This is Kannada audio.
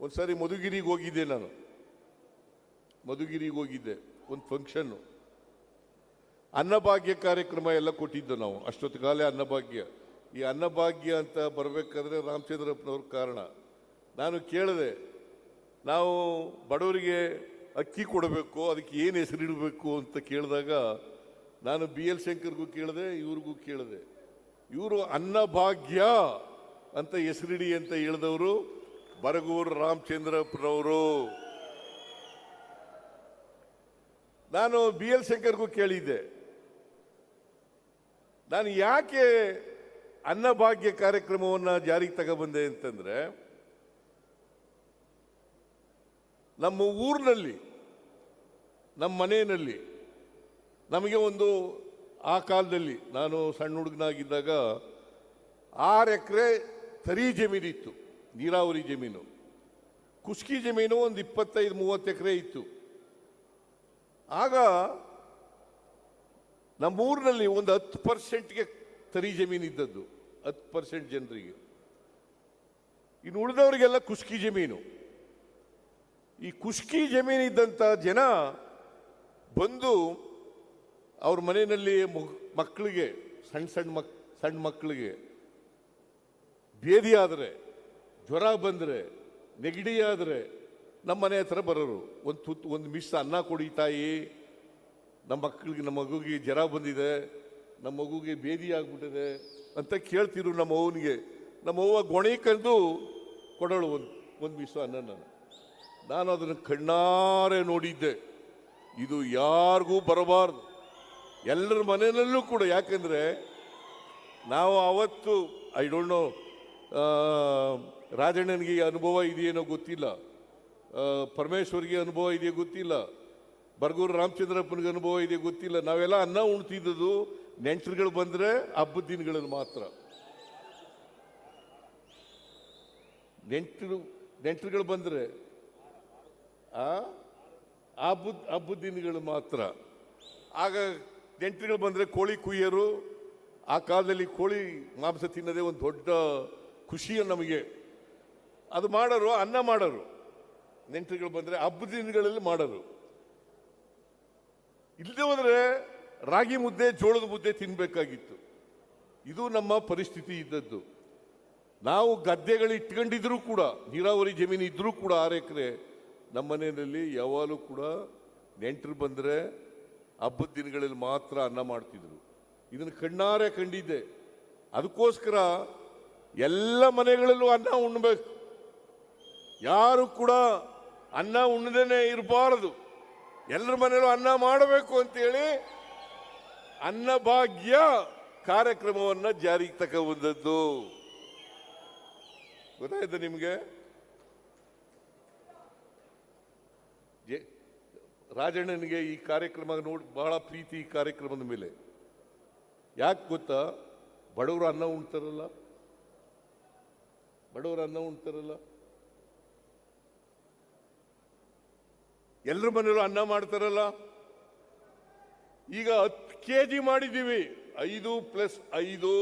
ಒಂದ್ಸಾರಿ ಮಧುಗಿರಿಗೆ ಹೋಗಿದ್ದೆ ನಾನು. ಮಧುಗಿರಿಗೆ ಹೋಗಿದ್ದೆ, ಒಂದು ಫಂಕ್ಷನ್ನು ಅನ್ನಭಾಗ್ಯ ಕಾರ್ಯಕ್ರಮ ಎಲ್ಲ ಕೊಟ್ಟಿದ್ದು ನಾವು. ಅಷ್ಟೊತ್ತು ಕಾಲೇ ಅನ್ನಭಾಗ್ಯ. ಈ ಅನ್ನಭಾಗ್ಯ ಅಂತ ಬರಬೇಕಾದ್ರೆ ರಾಮಚಂದ್ರಪ್ಪನವ್ರ ಕಾರಣ. ನಾನು ಕೇಳಿದೆ, ನಾವು ಬಡವರಿಗೆ ಅಕ್ಕಿ ಕೊಡಬೇಕು, ಅದಕ್ಕೆ ಏನು ಹೆಸರಿಡಬೇಕು ಅಂತ ಕೇಳಿದಾಗ ನಾನು ಬಿ ಎಲ್ ಶಂಕರ್ಗೂ ಕೇಳಿದೆ, ಇವ್ರಿಗೂ ಕೇಳಿದೆ. ಇವರು ಅನ್ನಭಾಗ್ಯ ಅಂತ ಹೆಸರಿಡಿ ಅಂತ ಹೇಳಿದವರು ಬರಗೂರು ರಾಮಚಂದ್ರಪ್ಪನವರು ನಾನು ಬಿ ಎಲ್ ಶಂಕರ್ಗೂ ಕೇಳಿದ್ದೆ. ನಾನು ಯಾಕೆ ಅನ್ನಭಾಗ್ಯ ಕಾರ್ಯಕ್ರಮವನ್ನು ಜಾರಿಗೆ ತಗೊಬಂದೆ ಅಂತಂದರೆ, ನಮ್ಮ ಊರಿನಲ್ಲಿ, ನಮ್ಮ ಮನೆಯಲ್ಲಿ, ನಮಗೆ ಒಂದು, ಆ ಕಾಲದಲ್ಲಿ ನಾನು ಸಣ್ಣ ಹುಡುಗನಾಗಿದ್ದಾಗ ಆರು ಎಕರೆ ತರಿ ಜಮೀನಿತ್ತು. ನೀರಾವರಿ ಜಮೀನು. ಕುಸ್ಕಿ ಜಮೀನು ಒಂದು ಇಪ್ಪತ್ತೈದು, ಮೂವತ್ತು ಎಕರೆ ಇತ್ತು. ಆಗ ನಮ್ಮೂರಿನಲ್ಲಿ ಒಂದು ಹತ್ತು ಪರ್ಸೆಂಟ್ಗೆ ತರಿ ಜಮೀನು ಇದ್ದದ್ದು, ಹತ್ತು ಪರ್ಸೆಂಟ್ ಜನರಿಗೆ. ಇನ್ನು ಉಳಿದವರಿಗೆಲ್ಲ ಕುಸ್ಕಿ ಜಮೀನು. ಈ ಕುಸ್ಕಿ ಜಮೀನು ಇದ್ದಂಥ ಜನ ಬಂದು ಅವ್ರ ಮನೆಯಲ್ಲಿ ಮಕ್ಕಳಿಗೆ ಸಣ್ಣ ಸಣ್ಣ ಮಕ್ ಸಣ್ಣ ಮಕ್ಕಳಿಗೆ ಬೇದಿ ಜ್ವರ ಬಂದರೆ, ನೆಗಡಿ ಆದರೆ ನಮ್ಮ ಮನೆ ಹತ್ರ ಬರೋರು, ಒಂದು ತುತ್ತು, ಒಂದು ಮಿಸ್ ಅನ್ನ ಕೊಡಿ ತಾಯಿ. ನಮ್ಮ ಮಕ್ಕಳಿಗೆ ನಮ್ಮ ಮಗುಗೆ ಜ್ವರ ಬಂದಿದೆ, ನಮ್ಮ ಮಗುಗೆ ಬೇದಿ ಆಗ್ಬಿಟ್ಟಿದೆ ಅಂತ ಕೇಳ್ತಿರು ನಮ್ಮ ಅವನಿಗೆ ನಮ್ಮ ಅವ್ವ ಗೊಣೆ ಕಂದು ಕೊಡೋಳು ಒಂದು ಒಂದು ಮಿಸ್ ಅನ್ನ ನಾನು. ನಾನು ಅದನ್ನು ಕಣ್ಣಾರೆ ನೋಡಿದ್ದೆ. ಇದು ಯಾರಿಗೂ ಬರಬಾರ್ದು. ಎಲ್ಲರ ಮನೆಯಲ್ಲೂ ಕೂಡ, ಯಾಕಂದರೆ ನಾವು ಅವತ್ತು ಐ ಡೋಂಟ್ ನೋ ರಾಜಣ್ಣನಿಗೆ ಅನುಭವ ಇದೆಯೇನೋ ಗೊತ್ತಿಲ್ಲ. ಪರಮೇಶ್ವರಿಗೆ ಪರಮೇಶ್ವರ್ಗೆ ಅನುಭವ ಇದೆಯೋ ಗೊತ್ತಿಲ್ಲ. ಬರ್ಗೂರು ರಾಮಚಂದ್ರಪ್ಪನಿಗೆ ಅನುಭವ ಇದೆಯೋ ಗೊತ್ತಿಲ್ಲ. ನಾವೆಲ್ಲ ಅನ್ನ ಉಣ್ತಿದ್ದದು ನೆಂಟರುಗಳು ಬಂದರೆ ಹಬ್ಬದ ದಿನಗಳಲ್ಲಿ ಮಾತ್ರ. ನೆಂಟರು, ನೆಂಟರುಗಳು ಬಂದರೆ, ಆ, ಹಬ್ಬದ ಹಬ್ಬದ ದಿನಗಳು ಮಾತ್ರ. ಆಗ ನೆಂಟರುಗಳು ಬಂದರೆ ಕೋಳಿ ಕುಯ್ಯರು, ಆ ಕಾಲದಲ್ಲಿ ಕೋಳಿ ಮಾಂಸ ತಿನ್ನೋದೇ ಒಂದು ದೊಡ್ಡ ಖುಷಿಯ ನಮಗೆ. ಅದು ಮಾಡೋರು, ಅನ್ನ ಮಾಡೋರು. ನೆಂಟರುಗಳು ಬಂದರೆ ಹಬ್ಬದ ದಿನಗಳಲ್ಲಿ ಮಾಡೋರು. ಇಲ್ಲದೆ ಹೋದರೆ ರಾಗಿ ಮುದ್ದೆ, ಜೋಳದ ಮುದ್ದೆ ತಿನ್ನಬೇಕಾಗಿತ್ತು ಇದು ನಮ್ಮ ಪರಿಸ್ಥಿತಿ ಇದ್ದದ್ದು. ನಾವು ಗದ್ದೆಗಳು ಇಟ್ಕೊಂಡಿದ್ರೂ ಕೂಡ, ನೀರಾವರಿ ಜಮೀನು ಇದ್ದರೂ ಕೂಡ ಆರು ಎಕರೆ, ನಮ್ಮ ಮನೆಯಲ್ಲಿ ಯಾವಾಗಲೂ ಕೂಡ ನೆಂಟರು ಬಂದರೆ ಹಬ್ಬದ ದಿನಗಳಲ್ಲಿ ಮಾತ್ರ ಅನ್ನ ಮಾಡ್ತಿದ್ರು. ಇದನ್ನು ಕಣ್ಣಾರೆ ಕಂಡಿದ್ದೆ. ಅದಕ್ಕೋಸ್ಕರ ಎಲ್ಲ ಮನೆಗಳಲ್ಲೂ ಅನ್ನ ಉಣ್ಬೇಕು. ಯಾರು ಕೂಡ ಅನ್ನ ಉಣ್ಣದೇನೆ ಇರಬಾರದು. ಎಲ್ಲರ ಮನೆಯಲ್ಲೂ ಅನ್ನ ಮಾಡಬೇಕು ಅಂತೇಳಿ ಅನ್ನಭಾಗ್ಯ ಕಾರ್ಯಕ್ರಮವನ್ನು ಜಾರಿಗೆ ತಗೊಂಡದ್ದು ಗೊತ್ತಾಯ್ತು ನಿಮಗೆ? ರಾಜಣ್ಣನಿಗೆ ಈ ಕಾರ್ಯಕ್ರಮ ನೋಡಿ, ಬಹಳ ಪ್ರೀತಿ ಈ ಕಾರ್ಯಕ್ರಮದ ಮೇಲೆ. ಯಾಕೆ ಗೊತ್ತಾ? ಬಡವರು ಅನ್ನ ಉಣ್ತಾರಲ್ಲ. ಬಡವರು ಅನ್ನ ಉಣ್ತಾರಲ್ಲ. ಎಲ್ಲರ ಮನೆಯಲ್ಲೂ ಅನ್ನ ಮಾಡ್ತಾರಲ್ಲ? ಈಗ ಹತ್ತು ಕೆ ಜಿ ಮಾಡಿದ್ದೀವಿ. ಐದು ಪ್ಲಸ್ ಐದು.